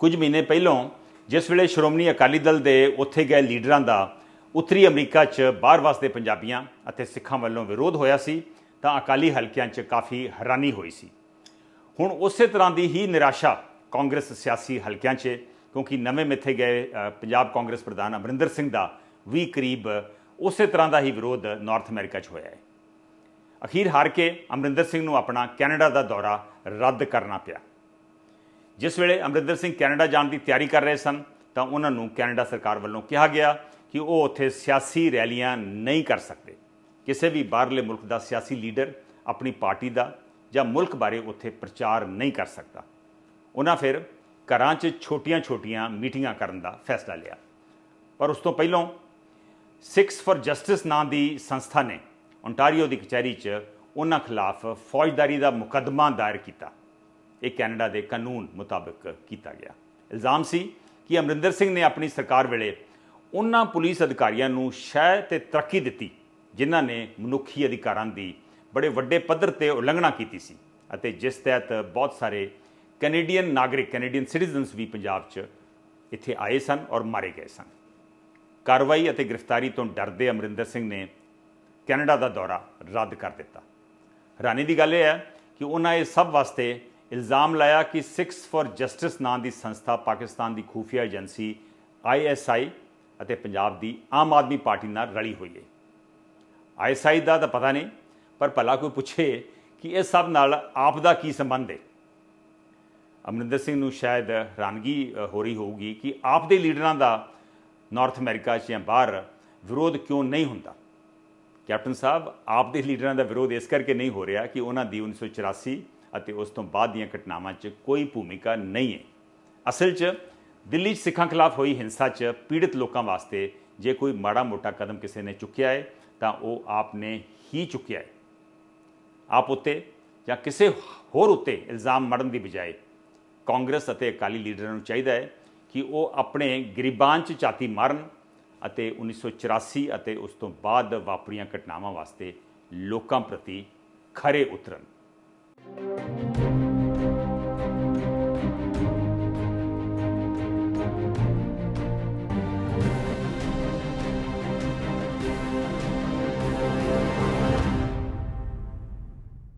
ਕੁਝ ਮਹੀਨੇ ਪਹਿਲਾਂ ਜਿਸ ਵੇਲੇ ਸ਼੍ਰੋਮਣੀ ਅਕਾਲੀ ਦਲ ਦੇ ਉੱਥੇ ਗਏ ਲੀਡਰਾਂ ਦਾ, ਉੱਤਰੀ ਅਮਰੀਕਾ 'ਚ ਬਾਹਰ ਵਸਦੇ ਪੰਜਾਬੀਆਂ ਅਤੇ ਸਿੱਖਾਂ ਵੱਲੋਂ ਵਿਰੋਧ ਹੋਇਆ ਸੀ, ਤਾਂ ਅਕਾਲੀ ਹਲਕਿਆਂ 'ਚ ਕਾਫੀ ਹੈਰਾਨੀ ਹੋਈ ਸੀ। ਹੁਣ ਉਸੇ ਤਰ੍ਹਾਂ ਦੀ ਹੀ ਨਿਰਾਸ਼ਾ ਕਾਂਗਰਸ ਸਿਆਸੀ ਹਲਕਿਆਂ 'ਚ, ਕਿਉਂਕਿ ਨਵੇਂ ਮਿੱਥੇ ਗਏ ਪੰਜਾਬ ਕਾਂਗਰਸ ਪ੍ਰਧਾਨ ਅਮਰਿੰਦਰ ਸਿੰਘ ਦਾ ਵੀ ਕਰੀਬ ਉਸੇ ਤਰ੍ਹਾਂ ਦਾ ਹੀ ਵਿਰੋਧ ਨਾਰਥ ਅਮਰੀਕਾ 'ਚ ਹੋਇਆ ਹੈ। ਅਖੀਰ ਹਾਰ ਕੇ ਅਮਰਿੰਦਰ ਸਿੰਘ ਨੂੰ ਆਪਣਾ ਕੈਨੇਡਾ ਦਾ ਦੌਰਾ ਰੱਦ ਕਰਨਾ ਪਿਆ। ਜਿਸ ਵੇਲੇ ਅਮਰਿੰਦਰ ਸਿੰਘ ਕੈਨੇਡਾ ਜਾਣ ਦੀ ਤਿਆਰੀ ਕਰ ਰਹੇ ਸਨ, ਤਾਂ ਉਹਨਾਂ ਨੂੰ ਕੈਨੇਡਾ ਸਰਕਾਰ ਵੱਲੋਂ ਕਿਹਾ ਗਿਆ ਕਿ ਉਹ ਉੱਥੇ ਸਿਆਸੀ ਰੈਲੀਆਂ ਨਹੀਂ ਕਰ ਸਕਦੇ। ਕਿਸੇ ਵੀ ਬਾਹਰਲੇ ਮੁਲਕ ਦਾ ਸਿਆਸੀ ਲੀਡਰ ਆਪਣੀ ਪਾਰਟੀ ਦਾ ਜਾਂ ਮੁਲਕ ਬਾਰੇ ਉੱਥੇ ਪ੍ਰਚਾਰ ਨਹੀਂ ਕਰ ਸਕਦਾ। ਉਹਨਾਂ ਫਿਰ ਘਰਾਂ 'ਚ ਛੋਟੀਆਂ-ਛੋਟੀਆਂ ਮੀਟਿੰਗਾਂ ਕਰਨ ਦਾ ਫੈਸਲਾ ਲਿਆ। ਪਰ ਉਸ ਤੋਂ ਪਹਿਲਾਂ ਸਿਕਸ ਫॉर ਜਸਟਿਸ ਨਾਂ ਦੀ ਸੰਸਥਾ ਨੇ ਓਨਟਾਰੀਓ ਦੀ ਕਚਹਿਰੀ 'ਚ ਉਹਨਾਂ ਖਿਲਾਫ ਫੌਜਦਾਰੀ ਦਾ ਮੁਕੱਦਮਾ ਦਾਇਰ ਕੀਤਾ। ਇਹ ਕੈਨੇਡਾ ਦੇ ਕਾਨੂੰਨ ਮੁਤਾਬਕ ਕੀਤਾ ਗਿਆ। ਇਲਜ਼ਾਮ ਸੀ ਕਿ ਅਮਰਿੰਦਰ ਸਿੰਘ ਨੇ ਆਪਣੀ ਸਰਕਾਰ ਵੇਲੇ ਉਹਨਾਂ ਪੁਲਿਸ ਅਧਿਕਾਰੀਆਂ ਨੂੰ ਸ਼ਹਿ ਤੇ ਤਰੱਕੀ ਦਿੱਤੀ, ਜਿਨ੍ਹਾਂ ਨੇ ਮਨੁੱਖੀ ਅਧਿਕਾਰਾਂ ਦੀ ਬੜੇ ਵੱਡੇ ਪੱਧਰ ਤੇ ਉਲੰਘਣਾ ਕੀਤੀ ਸੀ ਅਤੇ ਜਿਸ ਤਹਿਤ ਬਹੁਤ ਸਾਰੇ ਕੈਨੇਡੀਅਨ ਨਾਗਰਿਕ, ਕੈਨੇਡੀਅਨ ਸਿਟੀਜ਼ਨਸ ਵੀ ਪੰਜਾਬ 'ਚ ਇੱਥੇ ਆਏ ਸਨ ਔਰ ਮਾਰੇ ਗਏ ਸਨ। ਕਾਰਵਾਈ ਅਤੇ ਗ੍ਰਿਫਤਾਰੀ ਤੋਂ ਡਰਦੇ ਅਮਰਿੰਦਰ ਸਿੰਘ ਨੇ ਕੈਨੇਡਾ ਦਾ ਦੌਰਾ ਰੱਦ ਕਰ ਦਿੱਤਾ। ਹੈਰਾਨੀ ਦੀ ਗੱਲ ਇਹ ਹੈ ਕਿ ਉਹਨਾਂ ਇਹ ਸਭ ਵਾਸਤੇ ਇਲਜ਼ਾਮ ਲਾਇਆ ਕਿ ਸਿਕਸ ਫॉर ਜਸਟਿਸ ਨਾਂ ਦੀ ਸੰਸਥਾ ਪਾਕਿਸਤਾਨ ਦੀ ਖੂਫੀਆ ਏਜੰਸੀ ਆਈਐਸਆਈ ਅਤੇ ਪੰਜਾਬ ਦੀ ਆਮ ਆਦਮੀ ਪਾਰਟੀ ਨਾਲ ਰਲੀ ਹੋਈ ਹੈ। ਆਈਐਸਆਈ ਦਾ ਤਾਂ ਪਤਾ ਨਹੀਂ, ਪਰ ਭਲਾ ਕੋਈ ਪੁੱਛੇ ਕਿ ਇਹ ਸਭ ਨਾਲ ਆਪ ਦਾ ਕੀ ਸੰਬੰਧ ਹੈ। ਅਮਰਿੰਦਰ ਸਿੰਘ ਨੂੰ ਸ਼ਾਇਦ ਹੈਰਾਨਗੀ ਹੋ ਰਹੀ ਹੋਊਗੀ ਕਿ ਆਪ ਦੇ ਲੀਡਰਾਂ ਦਾ ਨਾਰਥ ਅਮਰੀਕਾ 'ਚ ਜਾਂ ਬਾਹਰ ਵਿਰੋਧ ਕਿਉਂ ਨਹੀਂ ਹੁੰਦਾ? ਕੈਪਟਨ ਸਾਹਿਬ, ਆਪ ਦੇ ਲੀਡਰਾਂ ਦਾ ਵਿਰੋਧ ਇਸ ਕਰਕੇ ਨਹੀਂ ਹੋ ਰਿਹਾ ਕਿ ਉਹਨਾਂ ਦੀ 1984 ਅਤੇ ਉਸ ਤੋਂ ਬਾਅਦ ਦੀਆਂ ਘਟਨਾਵਾਂ 'ਚ ਕੋਈ ਭੂਮਿਕਾ ਨਹੀਂ ਹੈ। ਅਸਲ 'ਚ ਦਿੱਲੀ 'ਚ ਸਿੱਖਾਂ ਖਿਲਾਫ ਹੋਈ ਹਿੰਸਾ 'ਚ ਪੀੜਤ ਲੋਕਾਂ ਵਾਸਤੇ ਜੇ ਕੋਈ ਮਾੜਾ ਮੋਟਾ ਕਦਮ ਕਿਸੇ ਨੇ ਚੁੱਕਿਆ ਹੈ, ਤਾਂ ਉਹ ਆਪ ਨੇ ਹੀ ਚੁੱਕਿਆ ਹੈ। ਆਪ ਉੱਤੇ ਜਾਂ ਕਿਸੇ ਹੋਰ ਉੱਤੇ ਇਲਜ਼ਾਮ ਮੜਨ ਦੀ ਬਜਾਏ ਕਾਂਗਰਸ ਅਤੇ ਅਕਾਲੀ ਲੀਡਰਾਂ ਨੂੰ ਚਾਹੀਦਾ ਹੈ ਕਿ ਉਹ ਆਪਣੇ ਗਰੀਬਾਂ 'ਚ ਝਾਤੀ ਮਾਰਨ ਅਤੇ 1984 ਅਤੇ ਉਸ ਤੋਂ ਬਾਅਦ ਵਾਪਰੀਆਂ ਘਟਨਾਵਾਂ ਵਾਸਤੇ ਲੋਕਾਂ ਪ੍ਰਤੀ ਖਰੇ ਉਤਰਨ। Thank you.